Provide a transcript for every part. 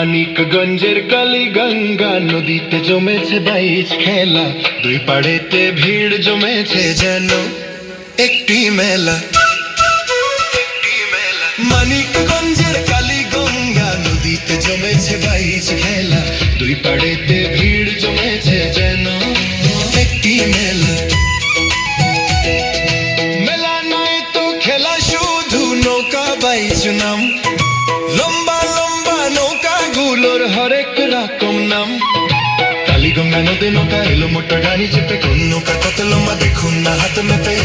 মানিকগঞ্জের কালীগঙ্গা নদীতে জমেছে বাইচ খেলা। দুই পাড়েতে ভিড় জমেছে যেন একটি মেলা। মানিকগঞ্জের কালীগঙ্গা নদীতে জমেছে বাইচ খেলা। দুই পাড়েতে ভিড় জমেছে যেন একটি মেলা। মেলা নয় তো খেলা, শুধু নৌকা বাইচ নাম। নদী নৌকা এলো মোটা গাড়ি চেপে কোনো নৌকা কত লম্বা দেখুন না হাত মেপে।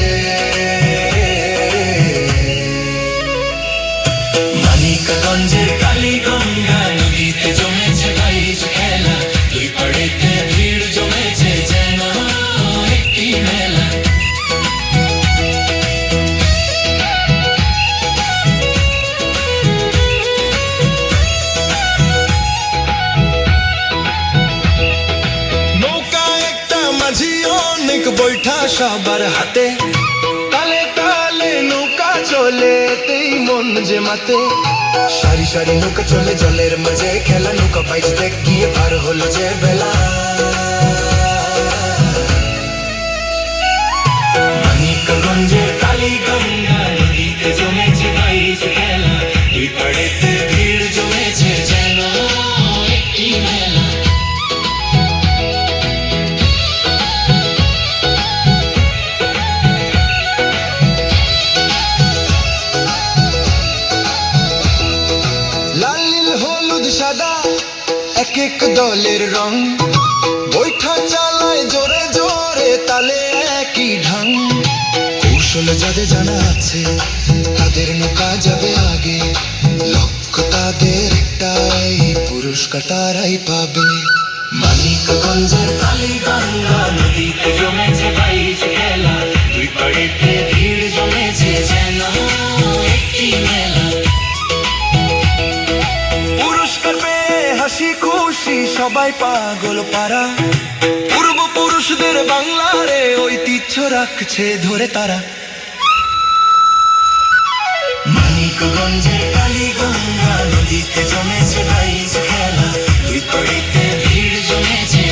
মানিকগঞ্জের কালীগঙ্গা মাঝি অনেক বৈঠা সবার হাতে। তালে তালে নৌকা চলে, তেই মন যে মাতে। সারি সারি নৌকা চলে, জলের মাঝে খেলা, নৌকা পাইছে দেখ, গিয়ে পার হলো যে বেলা। এক এক দলের রং। বৈঠা চালায় জোরে জোরে তালে একই ঢং। কৌশল যাদের জানা আছে, তাদের নৌকা যাবে আগে। লক্ষ্য তাদের একটাই, পুরস্কার তারাই পাবে। মানিকগঞ্জের কালীগঙ্গা নদীতে জমেছে সবাই পাগল পারা পূর্বপুরুষদের বাংলারে ঐতিহ্য রাখছে ধরে তারা। মানিকগঞ্জের কালীগঙ্গা নদীতে জমেছে খেলা। ভিড় জমেছে